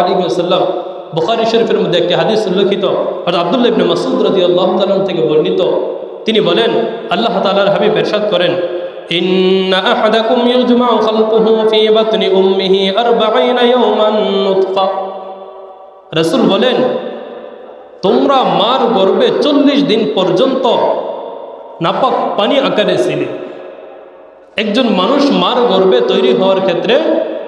আলী সাল্লাম বুখারি শরীফের মধ্যে একটি হাদিস উল্লেখিত আর আবদুল্লাহ ইবনে মাসুদ রাজি আল্লাহ তালাম থেকে বর্ণিত তিনি বলেন আল্লাহ তালার হাবিব এরশাদ করেন إن أحدكم يجمع خلقه في بطن أمه أربعين يوما نطفة রসুল বলেন তোমরা মার গর্বে চল্লিশ দিন পর্যন্ত নাপাক পানি আকারে ছিলে একজন মানুষ মার গর্বে তৈরি হওয়ার ক্ষেত্রে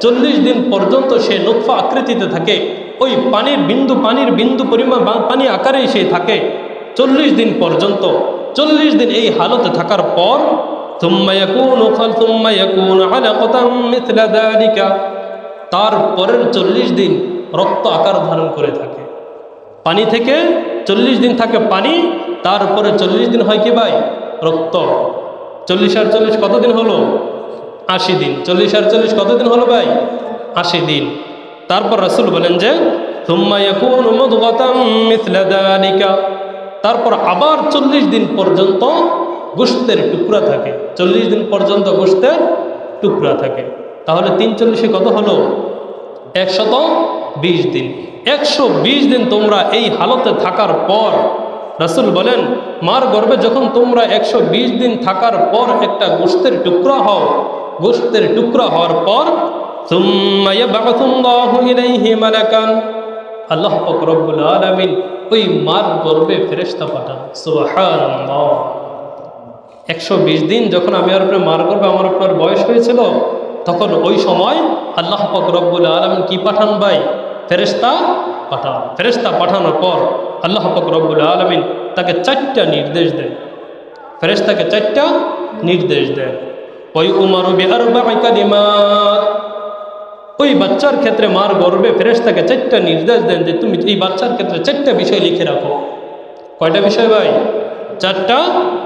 চল্লিশ দিন পর্যন্ত সে নোৎফা আকৃতিতে থাকে। ওই পানির বিন্দু পানির বিন্দু পরিমাণ পানি আকারেই সে থাকে। চল্লিশ দিন পর্যন্ত, চল্লিশ দিন এই হালতে থাকার পর তার পরের চল্লিশ দিন রক্ত আকার ধারণ করে থাকে। পানি থেকে চল্লিশ দিন থাকে পানি তারপরে চল্লিশ দিন হয় কি ভাই? রক্ত। চল্লিশ আর চল্লিশ কতদিন হলো? আশি দিন। চল্লিশ আর চল্লিশ কতদিন হলো ভাই? আশি দিন। তারপর রাসুল বলেন যে তারপর আবার চল্লিশ দিন পর্যন্ত গোস্তের টুকরা থাকে। চল্লিশ দিন পর্যন্ত গোস্তের টুকরা থাকে। তাহলে তিন চল্লিশে কত হলো? একশত বিশ দিন। একশো বিশ দিন তোমরা এই হালতে থাকার পর রাসুল বলেন, মার গর্বে যখন তোমরা একশো বিশ দিন থাকার পর একটা গোস্তের টুকরা হও গোস্তের টুকরা হওয়ার পর আল্লাহ ফকরবুল আলমিন ওই মার গর্বে ফেরেস্তা পাঠান একশো বিশ দিন যখন আমি আর আপনার মার গর্বে আমার আপনার বয়স হয়েছিল, তখন ওই সময় আল্লাহ ফকরবুল আলমিন কি পাঠান ভাই? ফেরেস্তা পাঠান। ফেরেস্তা পাঠানোর পর আল্লাহ ফকরবুল আলমিন তাকে চারটা নির্দেশ দেন। ফেরেস্তাকে চারটা নির্দেশ দেন। ওই উমার কালিমাত ওই বাচ্চার ক্ষেত্রে মার গর্বে ফেরেস্তাকে চারটা নির্দেশ দেন যে তুমি এই বাচ্চার ক্ষেত্রে চারটা বিষয় লিখে রাখো। কয়টা বিষয় ভাই? চারটা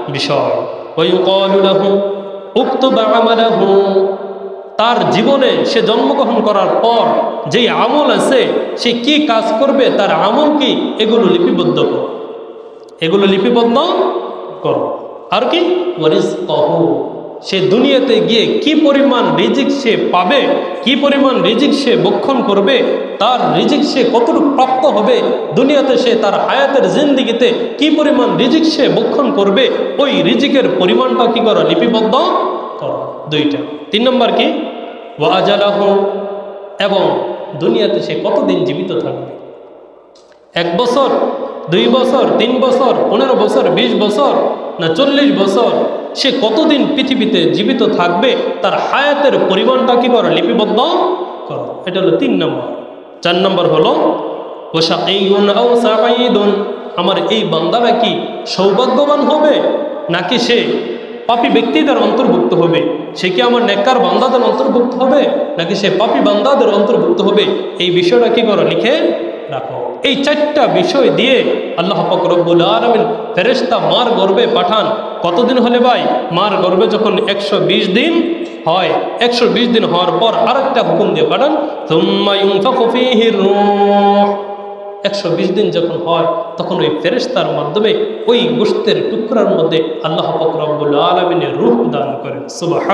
বিষয়। ওই কলুলাহু উক্ত আমালাহু। তার জীবনে সে জন্মগ্রহণ করার পর যেই আমল আছে, সে কি কাজ করবে, তার আমল কি, এগুলো লিপিবদ্ধ করো। এগুলো লিপিবদ্ধ করো। আর কি? ওয়ারিস কহু সে দুনিয়াতে গিয়ে কি পরিমাণ রিজিক সে পাবে, কি পরিমাণ রিজিক সে বক্ষণ করবে, তার রিজিক সে কতটুকু প্রাপ্ত হবে, দুনিয়াতে সে তার হায়াতের জিন্দিগিতে কি পরিমাণ রিজিক সে বক্ষণ করবে, ওই রিজিকের পরিমাণটা কি করো, লিপিবদ্ধ করো। দুইটা। তিন নম্বর কি? ওয়াজালাহ এবং দুনিয়াতে সে কতদিন জীবিত থাকবে? এক বছর, দুই বছর, তিন বছর, পনেরো বছর, বিশ বছর, না চল্লিশ বছর সে কতদিন পৃথিবীতে জীবিত থাকবে, তার হায়াতের পরিমাণটা কি করো? লিপিবদ্ধ করো। এটা হলো তিন নম্বর। চার নম্বর হলো আমার এই বান্দারা কি সৌভাগ্যবান হবে, নাকি সে পাপি ব্যক্তিদের অন্তর্ভুক্ত হবে? সে কি আমার নেককার বান্দাদের অন্তর্ভুক্ত হবে, নাকি সে পাপি বান্দাদের অন্তর্ভুক্ত হবে? এই বিষয়টা কি করো লিখে রাখো। এই চারটা বিষয় দিয়ে আল্লাহ পাক রব্বুল আলমিন ফেরেস্তা মার গর্বে পাঠান। কতদিন হলে ভাই? মার গর্বে যখন একশো বিশ দিন হয়, একশো বিশ দিন হওয়ার পর আরেকটা হুকুম দিয়ে পাঠান একশো বিশ দিন যখন হয়, তখন ওই ফেরেস্তার মাধ্যমে ওই গোস্তের টুকরার মধ্যে আল্লাহ পাক রব্বুল আলমিনের রূহ দান করেন। সুবাহ